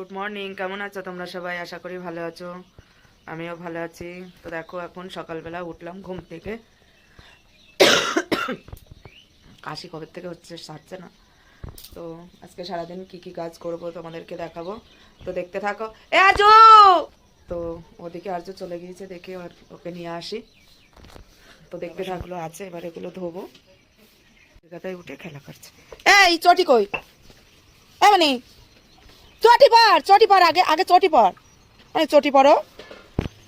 Good morning কেমন আছো তোমরা সবাই? আশা করি ভালো আছো। আমিও ভালো আছি। তো দেখো, এখন সকালবেলা উঠলাম ঘুম থেকে। কাশি কবে থেকে হচ্ছে সারছে না। তো আজকে সারাদিন কি কি কাজ করব তোমাদেরকে দেখাবো। তো দেখতে থাকো। এ, আজু! তো ওদিকে আরজু চলে গিয়েছে দেখে ওকে নিয়ে আসি। তো দেখতে থাকল, আছে, এবার এগুলো ধোবো। জায়গাটায় উঠে খেলা করছে। এই, চটি কই? এমনি চটি পর চটি পর, আগে আগে চটি পর। এই চটি পরো।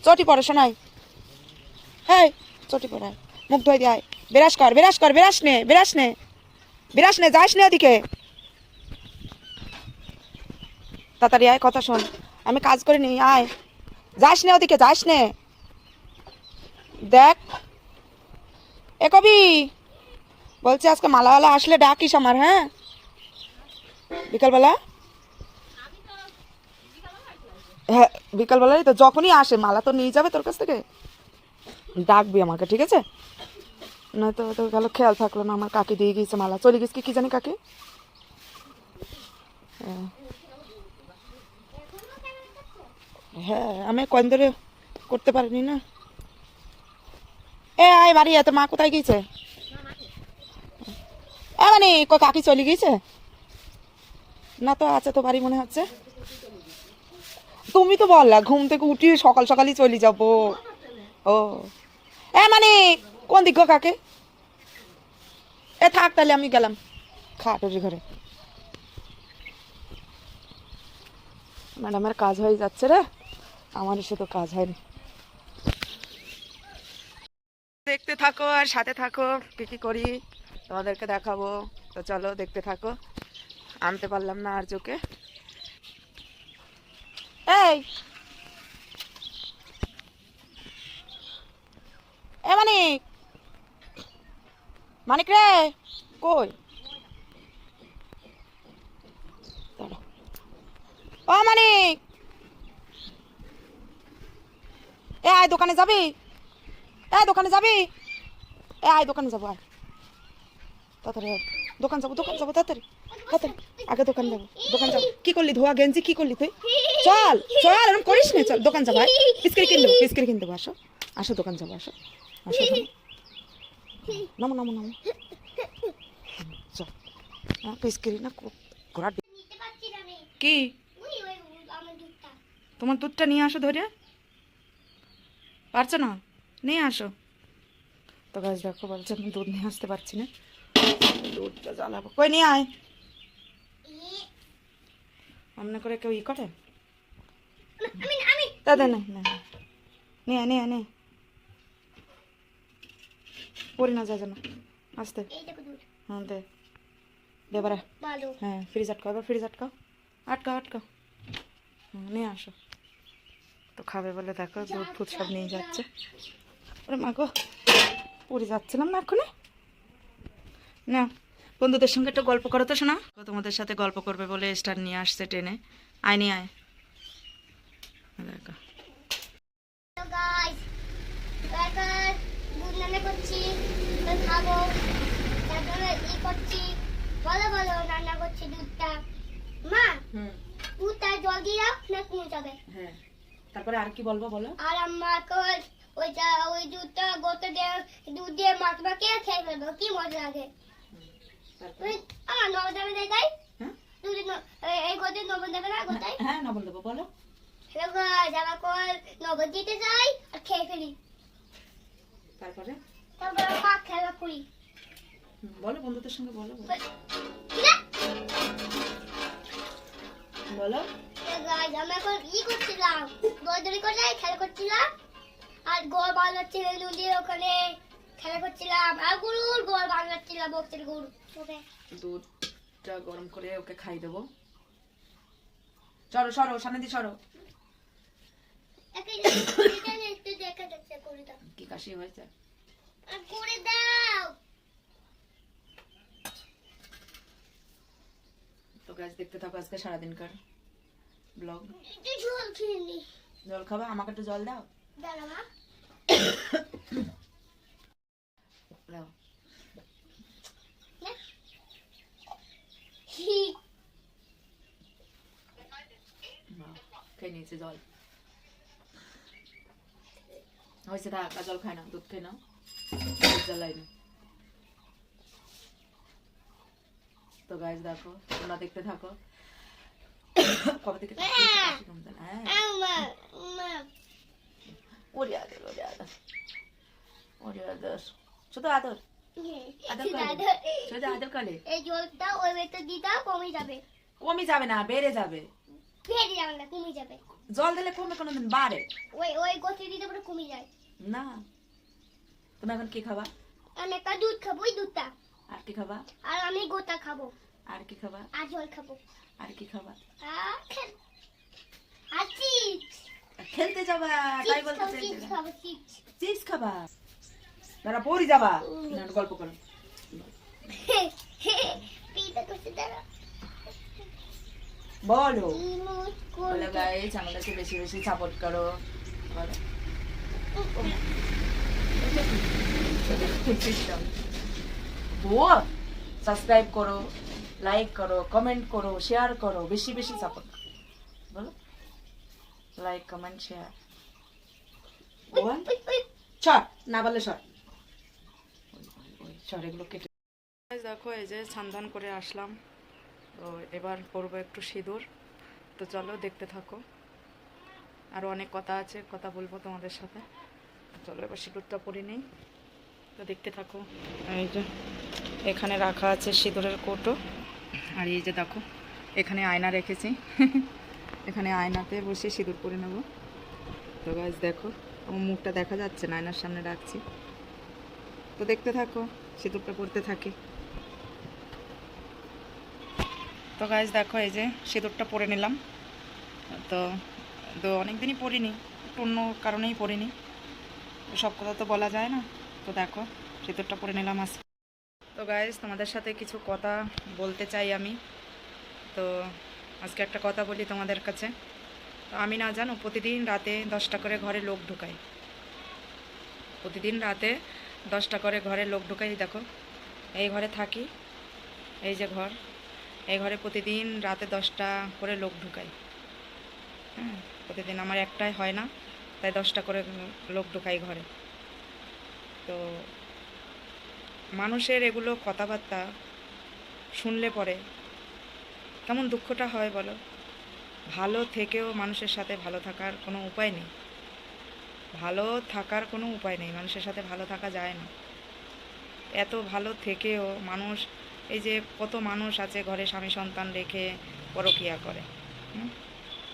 চটি পরো শোনাই হ্যাঁ চটি পর, আয়। মুখ ধুয়ে দিয়ে বিরাস কর বিরাস কর বিরাস নে বিরাস নে। বিরাস নে, যাস নে ওদিকে। তাড়াতাড়ি আয়, কথা শোন। আমি কাজ করে নি আয়। যাস নে ওদিকে, যাস নে। দেখ। এ কবি, বলছি আজকে মালাওয়ালা আসলে ডাকিস আমার হ্যাঁ? বিকালবেলা? হ্যাঁ বিকালবেলায় তো, যখনই আসে, মালা তো নিয়ে যাবে তোর কাছ থেকে? ডাকবি আমাকে, ঠিক আছে? নয়তো তো গেল খেয়াল থাকল না, আমার কাকি দিয়ে গিয়েছে মালা। চলে গেছে কি জানি কাকি? হ্যাঁ। হ্যাঁ আমি কয়েন ধরে করতে পারিনি না। এ, আয় বাড়ি এত মা কোথায় গিয়েছে? এ মানে কাকি চলে গিয়েছে? না তো, আছে তো বাড়ি মনে হচ্ছে। তুমি তো বললা, ঘুম থেকে উঠিয়ে সকাল সকালই চলে যাব। ও। এ মানে কোন দিক কাকে? এ থাক তাহলে, আমি গেলাম। খাটোর ঘরে। ম্যাডামের কাজ হয়ে যাচ্ছে রে। আমার এসে তো কাজ হয়নি। দেখতে থাকো আর সাথে থাকো, কি কি করি, তোমাদেরকে দেখাবো। তো চলো, দেখতে থাকো। আনতে পারলাম না আর চোখে এই। এ মানিক। মানিক রে, কই? ও মানিক। এ, আয় দোকানে যাবি? এ, দোকানে যাবি? এ, আয় দোকানে যাব, আয়। তাড়াতাড়ি দোকান যাব দোকান যাব, তাড়াতাড়ি তাড়াতাড়ি। আগে দোকান যাব দোকান যাব। কি করলি ধোয়া, গেঞ্জি, কি করলি তুই? চল চল এরকম করিস না, চল, দোকান যাব, আয়। পিসকিরি কিনবো পিসকিরি কিনতে দেবো, আসো। আসো, দোকান যাব, আসো। আসো। নামো নামো নামো। চল। হ্যাঁ পিসকিরি না ঘোড়া কি? তোমার দুধটা নিয়ে আসো ধরে। পারছ না? নিয়ে আসো। তো গাছ দেখো, বলছে আমি দুধ নিয়ে আসতে পারছি না। দুধটা জ্বালাবো। কই, নিয়ে আয়। অমনে করে কেউ ই করে? আমি আমি। তা দে না না নিয়ে নে নে পড়ি না যা যেন আসতে। হ্যাঁ দে। দে বারা ভালো। হ্যাঁ ফ্রিজ আটকাও এবার ফ্রিজ আটকাও। আটকাও আটকাও। হুম, নিয়ে আসো। তো খাবে বলে দেখো দুধ ফুট সব নিয়ে যাচ্ছে ওরে মা গো পড়ে যাচ্ছিলাম না এক্ষুনি? না বন্ধুদের সঙ্গে একটু গল্প করো তো শোনা তোমাদের সাথে গল্প করবে বলে স্টার নিয়ে আসছে ট্রেনে। আয় নিয়ে আয়। তারপরে বলো বলো রান্না করছি দুধটা। মা হুম। দুধটা দিয়ে দাও না কমে হ্যাঁ। তারপরে আর কি বলব বলো? আর আমাকে ওইটা ওই দুধটা গোতে দিয়ে দুধ দিয়ে মাছ মাখিয়ে খেয়ে ফেলব। কি মজা লাগে তারপরে ওই আমার নবদ দেবে দেখাই হ্যাঁ? দেবে হ্যাঁ না বল। দেবো বলো হ্যালো কল নবদ দিতে যাই আর খেয়ে ফেলি। তারপরে? তারপর মা খেলা করি। বলো বন্ধুদের সঙ্গে বলো বলো। ঠিক আছে বলো। গাইস আমরা এখন ই করছিলাম দৌড়দৌড়ি করে খেলা করছিলাম। আর গোল বানাচ্ছিল নদীর ওখানে খেলা করছিলাম। আর গরুর গোল। বক্সের গরু ওকে। দুধটা গরম করে ওকে খাই দেবো। সরো সরো সামনে দিয়ে সরো। কি কাশি হয়েছে? আর করে দাও। তো গাছ দেখতে থাকো আজকে সারাদিনকার ব্লগ। ঝোল খেয়ে জল খাবা? আমাকে একটু জল দাও। দাঁড়া মা। দাও। হি খেয়ে নিয়েছে জল হয়েছে থাক জল খায় না দুধ খেয়ে নাও দুধ জ্বালাইনি তো গাছ দেখো তোমরা দেখতে থাকো কবে থেকে না? হ্যাঁ ওরে আদর ওরে আদর ওরে আদর শুধু আদর আদর আদর কালে। এই জলটা ওই ভেতর দিটা কমে যাবে। কমে যাবে না বেড়ে যাবে। ফেরে যাবে না কমে যাবে। জল দিলে কমে কোনোদিন বাড়ে। ওই ওই গতি দিতে পরে কমে যায়। না। তুমি এখন কি খাবা? আমি একটা দুধ খাব ওই দুধটা। আর কি খাবা? আর আমি গোটা খাব। আর কি খাবা? আর জল খাব। আর কি খাবা? আর চিপস। খেলতে যাবা তাই বলতে চিপস খাব চিপস। চিপস খাবা দাঁড়া পড়ি যাবা। না, গল্প করো। বলো। বলো গাইজ আমাদেরকে বেশি বেশি সাপোর্ট করো। বলো। সাবস্ক্রাইব করো লাইক করো কমেন্ট করো শেয়ার করো বেশি বেশি সাপোর্ট বলো। লাইক কমেন্ট শেয়ার বল। শর্ট না বললে শর্ট শর্ট এগুলো কেটে দেখো, এই যে সন্ধান করে আসলাম। তো এবার করব একটু সিঁদুর। তো চলো, দেখতে থাকো। আরও অনেক কথা আছে, কথা বলব তোমাদের সাথে। চলো, এবার সিঁদুরটা পরে নিই। তো দেখতে থাকো। এই যে, এখানে রাখা আছে সিঁদুরের কোটো। আর এই যে দেখো, এখানে আয়না রেখেছি। এখানে আয়নাতে বসে সিঁদুর পরে নেব। তো গাছ দেখো, আমার মুখটা দেখা যাচ্ছে না, আয়নার সামনে রাখছি। তো দেখতে থাকো। সিঁদুরটা পরতে থাকি। তো গাছ দেখো এই যে সিঁদুরটা পরে নিলাম। তো তো অনেকদিনই পরিনি, একটু অন্য কারণেই পরিনি। তো সব কথা তো বলা যায় না। তো দেখো সিঁদুরটা পরে নিলাম আজ। তো গাইজ তোমাদের সাথে কিছু কথা বলতে চাই আমি। তো আজকে একটা কথা বলি তোমাদের কাছে। তো আমি না জানো, প্রতিদিন রাতে দশটা করে ঘরে লোক ঢুকাই। প্রতিদিন রাতে দশটা করে ঘরে লোক ঢুকাই, দেখো। এই ঘরে থাকি, এই যে ঘর, এই ঘরে প্রতিদিন রাতে দশটা করে লোক ঢুকাই। হ্যাঁ প্রতিদিন আমার একটাই হয় না, তাই দশটা করে লোক ঢুকাই ঘরে। তো মানুষের এগুলো কথাবার্তা শুনলে পরে কেমন দুঃখটা হয় বলো? ভালো থেকেও মানুষের সাথে ভালো থাকার কোনো উপায় নেই। ভালো থাকার কোনো উপায় নেই, মানুষের সাথে ভালো থাকা যায় না। এত ভালো থেকেও মানুষ, এই যে কত মানুষ আছে ঘরে স্বামী সন্তান রেখে পরকিয়া করে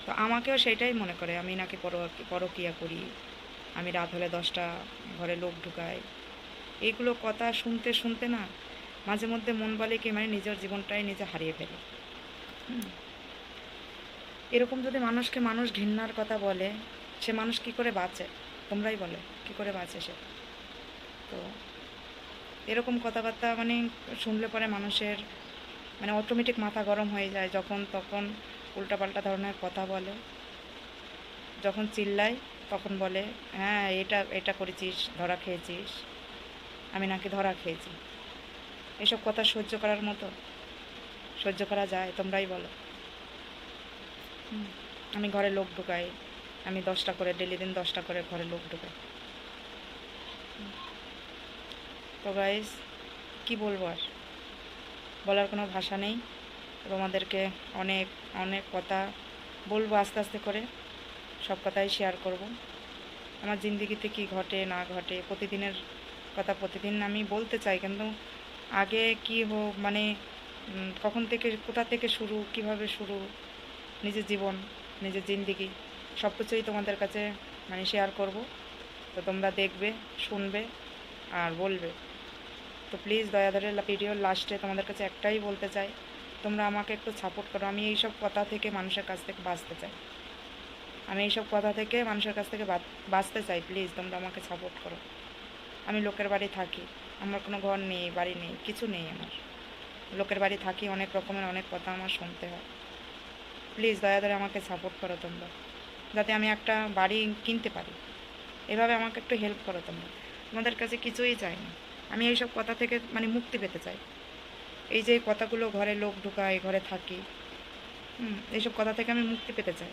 তো আমাকেও সেটাই মনে করে, আমি নাকি পর পরকিয়া করি, আমি রাত হলে দশটা ঘরে লোক ঢুকাই। এইগুলো কথা শুনতে শুনতে না মাঝে মধ্যে মন বলে কি মানে নিজের জীবনটাই নিজে হারিয়ে ফেলে। এরকম যদি মানুষকে মানুষ ঘৃণার কথা বলে, সে মানুষ কি করে বাঁচে? তোমরাই বলো, কি করে বাঁচে সে? তো এরকম কথাবার্তা মানে শুনলে পরে মানুষের মানে অটোমেটিক মাথা গরম হয়ে যায় যখন তখন উল্টাপাল্টা ধরনের কথা বলে। যখন চিল্লায় তখন বলে হ্যাঁ এটা এটা করেছিস, ধরা খেয়েছিস, আমি নাকি ধরা খেয়েছি। এসব কথা সহ্য করার মতো, সহ্য করা যায়, তোমরাই বলো। আমি ঘরে লোক ঢুকাই। আমি দশটা করে, ডেলি দিন দশটা করে ঘরে লোক ঢুকে। তো গাইজ কি বলব আর? বলার কোনো ভাষা নেই। তোমাদেরকে অনেক অনেক কথা বলব আস্তে আস্তে করে। সব কথাই শেয়ার করব। আমার জিন্দিগিতে কি ঘটে, না ঘটে, প্রতিদিনের কথা প্রতিদিন আমি বলতে চাই, কিন্তু আগে কি হোক মানে কখন থেকে, কোথা থেকে শুরু, কীভাবে শুরু? নিজের জীবন, নিজের জিন্দিগি। সব কিছুই তোমাদের কাছে মানে শেয়ার করব। তো তোমরা দেখবে, শুনবে আর বলবে। তো প্লিজ দয়া ধরে ভিডিওর লাস্টে তোমাদের কাছে একটাই বলতে চাই, তোমরা আমাকে একটু সাপোর্ট করো। আমি এইসব কথা থেকে মানুষের কাছ থেকে বাঁচতে চাই। আমি এইসব কথা থেকে মানুষের কাছ থেকে বাঁচ- বাঁচতে চাই প্লিজ তোমরা আমাকে সাপোর্ট করো। আমি লোকের বাড়ি থাকি, আমার কোনো ঘর নেই, বাড়ি নেই, কিছু নেই আমার। লোকের বাড়ি থাকি, অনেক রকমের অনেক কথা আমার শুনতে হয়। প্লিজ দয়া করে আমাকে সাপোর্ট করো তোমরা। যাতে আমি একটা বাড়ি কিনতে পারি। এভাবে আমাকে একটু হেল্প করো তোমরা। তোমাদের কাছে কিছুই চাই না। আমি এইসব কথা থেকে মানে মুক্তি পেতে চাই। এই যে কথাগুলো ঘরে লোক ঢুকায়, ঘরে থাকি, হুম, এইসব কথা থেকে আমি মুক্তি পেতে চাই।